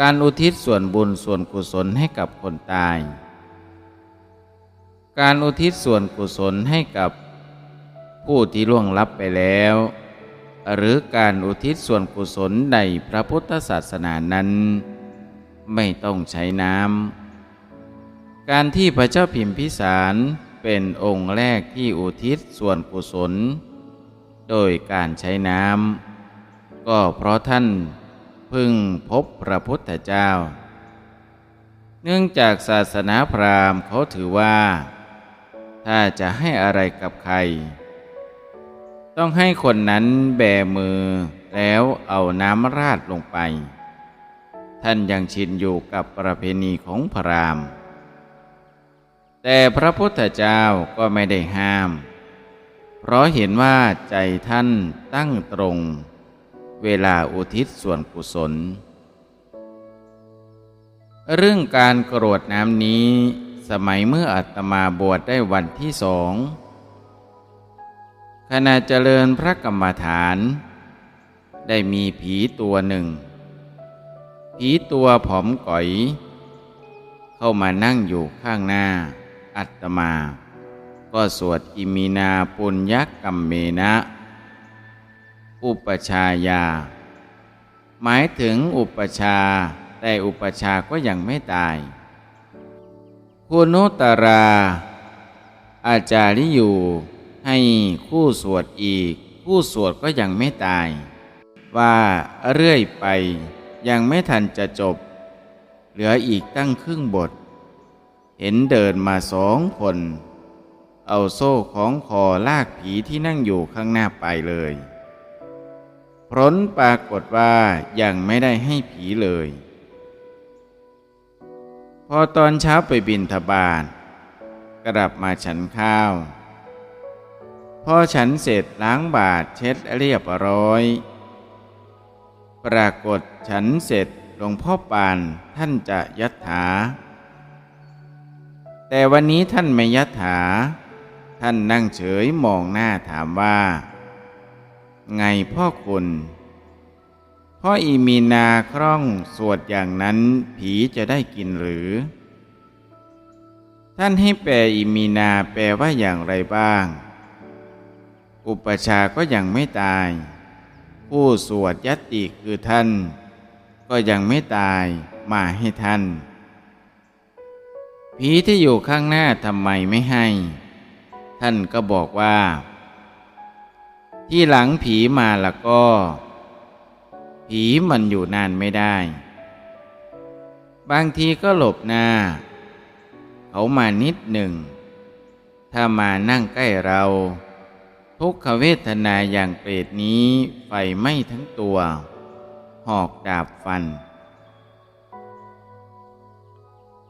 การอุทิศส่วนบุญส่วนกุศลให้กับคนตาย การอุทิศส่วนกุศลให้กับผู้ที่ล่วงลับไปแล้ว หรือการอุทิศส่วนกุศลในพระพุทธศาสนานั้น ไม่ต้องใช้น้ำ การที่พระเจ้าพิมพิสารเป็นองค์แรกที่อุทิศส่วนกุศล โดยการใช้น้ำ ก็เพราะท่าน พึ่งพบพระพุทธเจ้า เนื่องจากศาสนาพราหมณ์เขาถือว่า ถ้าจะให้อะไรกับใคร ต้องให้คนนั้นแบมือแล้วเอาน้ำราดลงไป ท่านยังชินอยู่กับประเพณีของพราหมณ์ แต่พระพุทธเจ้าก็ไม่ได้ห้าม เพราะเห็นว่าใจท่านตั้งตรง เวลาอุทิศส่วนกุศล เรื่องการกรวดน้ำนี้สมัยเมื่ออาตมาบวชได้วันที่สองขณะเจริญพระกรรมฐาน ได้มีผีตัวหนึ่ง ผีตัวผอมก๋อย เข้ามานั่งอยู่ข้างหน้าอัตมา ก็สวดอิมินาปุญญกัมเมนะ อุปชายา หมายถึงอุปชา แต่อุปชาก็ยังไม่ตาย คุณุตรา อาจาริอยู่ให้คู่สวดอีก คู่สวดก็ยังไม่ตาย ว่าเรื่อยไปยังไม่ทันจะจบ เหลืออีกตั้งครึ่งบท เห็นเดินมาสองคน เอาโซ่ของคอลากผีที่นั่งอยู่ข้างหน้าไปเลย ผลปรากฏว่ายังไม่ได้ให้ผีเลย พอตอนเช้าไปบินทบาทกลับมาฉันข้าว พอฉันเสร็จล้างบาทเช็ดเรียบร้อย ปรากฏฉันเสร็จหลวงพ่อปานท่านจะยัตถา แต่วันนี้ท่านไม่ยัตถา ท่านนั่งเฉยมองหน้าถามว่า ไงพ่อคุณ พ่ออีมีนาคร่องสวดอย่างนั้นผีจะได้กินหรือ ท่านให้แปลอีมีนาแปลว่าอย่างไรบ้าง อุปชาก็ยังไม่ตาย ผู้สวดยัตติคือท่าน ก็ยังไม่ตายมาให้ท่านผีที่อยู่ข้างหน้าทำไมไม่ให้ ท่านก็บอกว่า ที่หลังผีมาแล้วก็ ผีมันอยู่นานไม่ได้ บางทีก็หลบหน้า เขามานิดหนึ่ง ถ้ามานั่งใกล้เรา ทุกขเวทนาอย่างเปรตนี้ไฟไหม้ทั้งตัว หอกดาบฟัน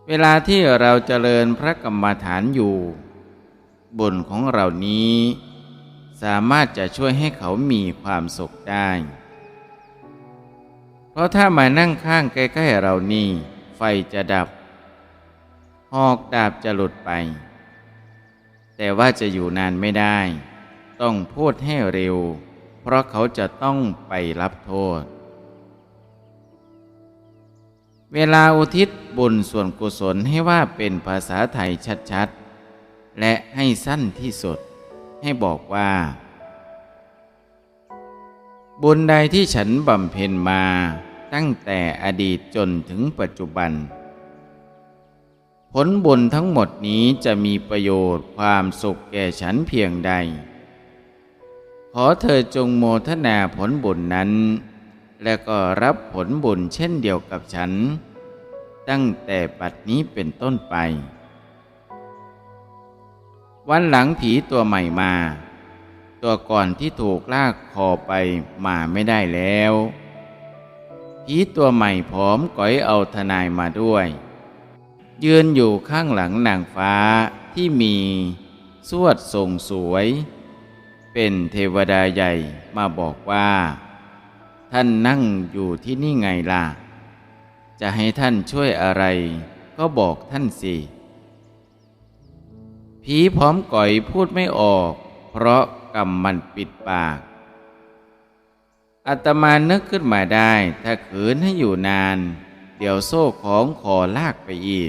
เวลาที่เราเจริญพระกรรมฐานอยู่ บุญของเรานี้ สามารถจะช่วยให้เขามีความสุขได้ เพราะถ้ามานั่งข้างใกล้ๆเรานี่ ไฟจะดับ หอกดาบจะหลุดไป แต่ว่าจะอยู่นานไม่ได้ ต้องพูดให้เร็ว เพราะเขาจะต้องไปรับโทษ เวลาอุทิศบุญส่วนกุศลให้ว่าเป็นภาษาไทยชัดๆ และให้สั้นที่สุด ให้บอกว่า บุญใดที่ฉันบำเพ็ญมาตั้งแต่อดีตจนถึงปัจจุบัน ผลบุญทั้งหมดนี้จะมีประโยชน์ความสุขแก่ฉันเพียงใด ขอเธอจงโมทนาผลบุญนั้น และก็รับผลบุญเช่นเดียวกับฉัน ตั้งแต่ปัดนี้เป็นต้นไป วันหลังผีตัวใหม่มา ตัวก่อนที่ถูกลากคอไปมาไม่ได้แล้วผีตัวใหม่ผอมก๋อยเอาทนายมาด้วย ยืนอยู่ข้างหลังนางฟ้าที่มีสวดทรงสวย เป็นเทวดาใหญ่มาบอกว่า ท่านนั่งอยู่ที่นี่ไงล่ะ จะให้ท่านช่วยอะไรก็บอกท่านสิ ผีพร้อมก่อยพูดไม่ออก เพราะกรรมมันปิดปากอาตมานึกขึ้นมาได้ ถ้าขืนให้อยู่นาน เดี๋ยวโซ่ของขอลากไปอีก